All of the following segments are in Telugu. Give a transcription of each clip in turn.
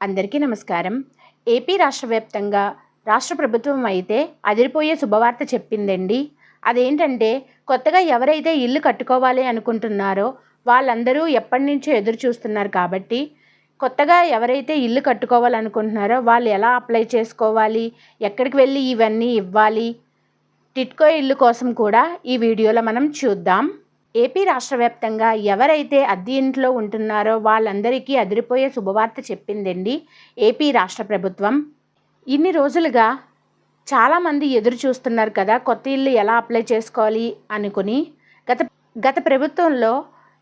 అందరికీ నమస్కారం. ఏపీ రాష్ట్ర వ్యాప్తంగా రాష్ట్ర ప్రభుత్వం అయితే అదిరిపోయే శుభవార్త చెప్పిందండి. అదేంటంటే కొత్తగా ఎవరైతే ఇల్లు కట్టుకోవాలి అనుకుంటున్నారో వాళ్ళందరూ ఎప్పటి నుంచో ఎదురు చూస్తున్నారు కాబట్టి కొత్తగా ఎవరైతే ఇల్లు కట్టుకోవాలనుకుంటున్నారో వాళ్ళు ఎలా అప్లై చేసుకోవాలి ఎక్కడికి వెళ్ళి ఇవన్నీ ఇవ్వాలి టిట్కో ఇల్లు కోసం కూడా ఈ వీడియోలో మనం చూద్దాం. ఏపీ రాష్ట్ర వ్యాప్తంగా ఎవరైతే అద్దె ఇంట్లో ఉంటున్నారో వాళ్ళందరికీ అదిరిపోయే శుభవార్త చెప్పిందండి ఏపీ రాష్ట్ర ప్రభుత్వం. ఇన్ని రోజులుగా చాలామంది ఎదురు చూస్తున్నారు కదా కొత్త ఇల్లు ఎలా అప్లై చేసుకోవాలి అనుకుని. గత గత ప్రభుత్వంలో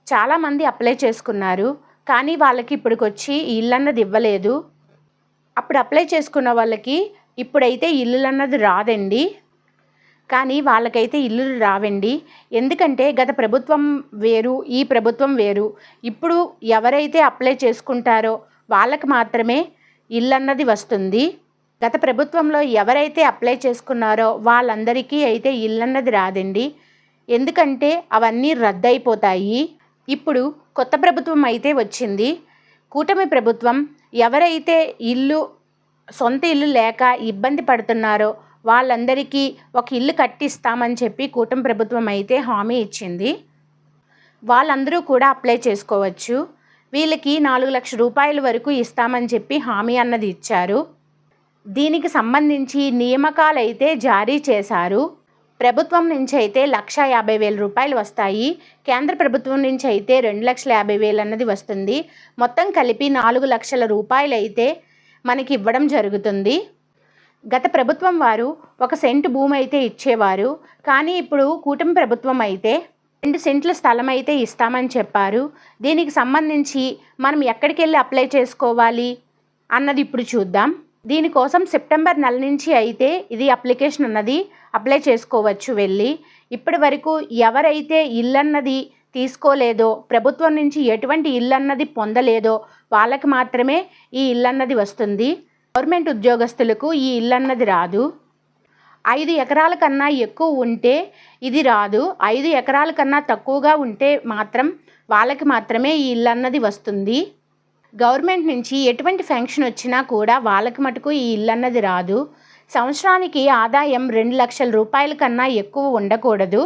చాలామంది అప్లై చేసుకున్నారు కానీ వాళ్ళకి ఇప్పటికొచ్చి ఇల్లు అన్నది ఇవ్వలేదు. అప్పుడు అప్లై చేసుకున్న వాళ్ళకి ఇప్పుడైతే ఇల్లు అన్నది రాదండి. కానీ వాళ్ళకైతే ఇల్లులు రావండి. ఎందుకంటే గత ప్రభుత్వం వేరు ఈ ప్రభుత్వం వేరు. ఇప్పుడు ఎవరైతే అప్లై చేసుకుంటారో వాళ్ళకు మాత్రమే ఇల్లు అన్నది వస్తుంది. గత ప్రభుత్వంలో ఎవరైతే అప్లై చేసుకున్నారో వాళ్ళందరికీ అయితే ఇల్లు అన్నది రాదండి. ఎందుకంటే అవన్నీ రద్దయిపోతాయి. ఇప్పుడు కొత్త ప్రభుత్వం అయితే వచ్చింది. కూటమి ప్రభుత్వం ఎవరైతే ఇల్లు సొంత ఇల్లు లేక ఇబ్బంది పడుతున్నారో వాళ్ళందరికీ ఒక ఇల్లు కట్టిస్తామని చెప్పి కూటమి ప్రభుత్వం అయితే హామీ ఇచ్చింది. వాళ్ళందరూ కూడా అప్లై చేసుకోవచ్చు. వీళ్ళకి నాలుగు లక్షల రూపాయల వరకు ఇస్తామని చెప్పి హామీ అన్నది ఇచ్చారు. దీనికి సంబంధించి నియామకాలు అయితే జారీ చేశారు. ప్రభుత్వం నుంచి అయితే లక్ష యాభై వేల రూపాయలు వస్తాయి. కేంద్ర ప్రభుత్వం నుంచి అయితే రెండు లక్షల యాభై వేలు అన్నది వస్తుంది. మొత్తం కలిపి నాలుగు లక్షల రూపాయలు అయితే మనకి ఇవ్వడం జరుగుతుంది. గత ప్రభుత్వం వారు ఒక సెంటు భూమి అయితే ఇచ్చేవారు. కానీ ఇప్పుడు కూటమి ప్రభుత్వం అయితే రెండు సెంట్ల స్థలం అయితే ఇస్తామని చెప్పారు. దీనికి సంబంధించి మనం ఎక్కడికి వెళ్ళి అప్లై చేసుకోవాలి అన్నది ఇప్పుడు చూద్దాం. దీనికోసం సెప్టెంబర్ నెల నుంచి అయితే ఇది అప్లికేషన్ అన్నది అప్లై చేసుకోవచ్చు వెళ్ళి. ఇప్పటి వరకు ఎవరైతే ఇల్లన్నది తీసుకోలేదో ప్రభుత్వం నుంచి ఎటువంటి ఇల్లన్నది పొందలేదో వాళ్ళకి మాత్రమే ఈ ఇల్లన్నది వస్తుంది. గవర్నమెంట్ ఉద్యోగస్తులకు ఈ ఇల్లు అన్నది రాదు. ఐదు ఎకరాల కన్నా ఎక్కువ ఉంటే ఇది రాదు. ఐదు ఎకరాల కన్నా తక్కువగా ఉంటే మాత్రం వాళ్ళకి మాత్రమే ఈ ఇల్లు అన్నది వస్తుంది. గవర్నమెంట్ నుంచి ఎటువంటి ఫంక్షన్ వచ్చినా కూడా వాళ్ళకి మటుకు ఈ ఇల్లు అన్నది రాదు. సంవత్సరానికి ఆదాయం రెండు లక్షల రూపాయల కన్నా ఎక్కువ ఉండకూడదు.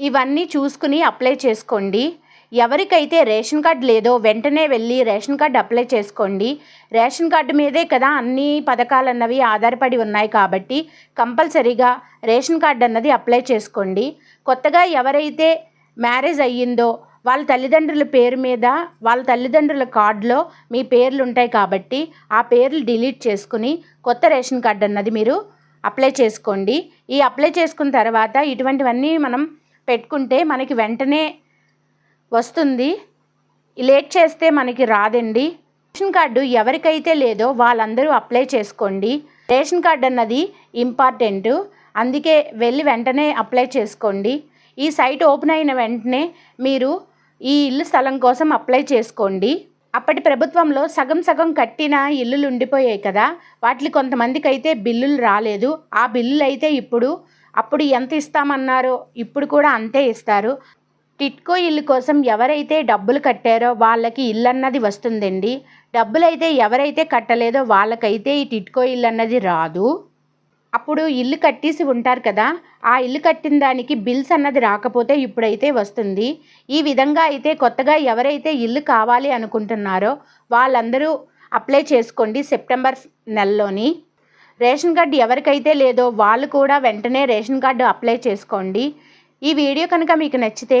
ఇవన్నీ చూసుకుని అప్లై చేసుకోండి. ఎవరికైతే రేషన్ కార్డు లేదో వెంటనే వెళ్ళి రేషన్ కార్డు అప్లై చేసుకోండి. రేషన్ కార్డు మీదే కదా అన్ని పథకాలు అన్నవి ఆధారపడి ఉన్నాయి కాబట్టి కంపల్సరీగా రేషన్ కార్డు అన్నది అప్లై చేసుకోండి. కొత్తగా ఎవరైతే మ్యారేజ్ అయ్యిందో వాళ్ళ తల్లిదండ్రుల పేరు మీద వాళ్ళ తల్లిదండ్రుల కార్డులో మీ పేర్లు ఉంటాయి కాబట్టి ఆ పేర్లు డిలీట్ చేసుకుని కొత్త రేషన్ కార్డు అన్నది మీరు అప్లై చేసుకోండి. ఈ అప్లై చేసుకున్న తర్వాత ఇటువంటివన్నీ మనం పెట్టుకుంటే మనకి వెంటనే వస్తుంది. లేట్ చేస్తే మనకి రాదండి. రేషన్ కార్డు ఎవరికైతే లేదో వాళ్ళందరూ అప్లై చేసుకోండి. రేషన్ కార్డు అన్నది ఇంపార్టెంట్. అందుకే వెళ్ళి వెంటనే అప్లై చేసుకోండి. ఈ సైట్ ఓపెన్ అయిన వెంటనే మీరు ఈ ఇల్లు స్థలం కోసం అప్లై చేసుకోండి. అప్పటి ప్రభుత్వంలో సగం సగం కట్టిన ఇల్లులు ఉండిపోయాయి కదా. వాటికి కొంతమందికి అయితే బిల్లులు రాలేదు. ఆ బిల్లులు అయితే ఇప్పుడు అప్పుడు ఎంత ఇస్తామన్నారో ఇప్పుడు కూడా అంతే ఇస్తారు. టిట్కో ఇల్లు కోసం ఎవరైతే డబ్బులు కట్టారో వాళ్ళకి ఇల్లు అన్నది వస్తుందండి. డబ్బులు అయితే ఎవరైతే కట్టలేదో వాళ్ళకైతే ఈ టిట్కో ఇల్లు అన్నది రాదు. అప్పుడు ఇల్లు కట్టేసి ఉంటారు కదా ఆ ఇల్లు కట్టిన దానికి బిల్స్ అన్నది రాకపోతే ఇప్పుడైతే వస్తుంది. ఈ విధంగా అయితే కొత్తగా ఎవరైతే ఇల్లు కావాలి అనుకుంటున్నారో వాళ్ళందరూ అప్లై చేసుకోండి సెప్టెంబర్ నెలలోని. రేషన్ కార్డు ఎవరికైతే లేదో వాళ్ళు కూడా వెంటనే రేషన్ కార్డు అప్లై చేసుకోండి. ఈ వీడియో కనుక మీకు నచ్చితే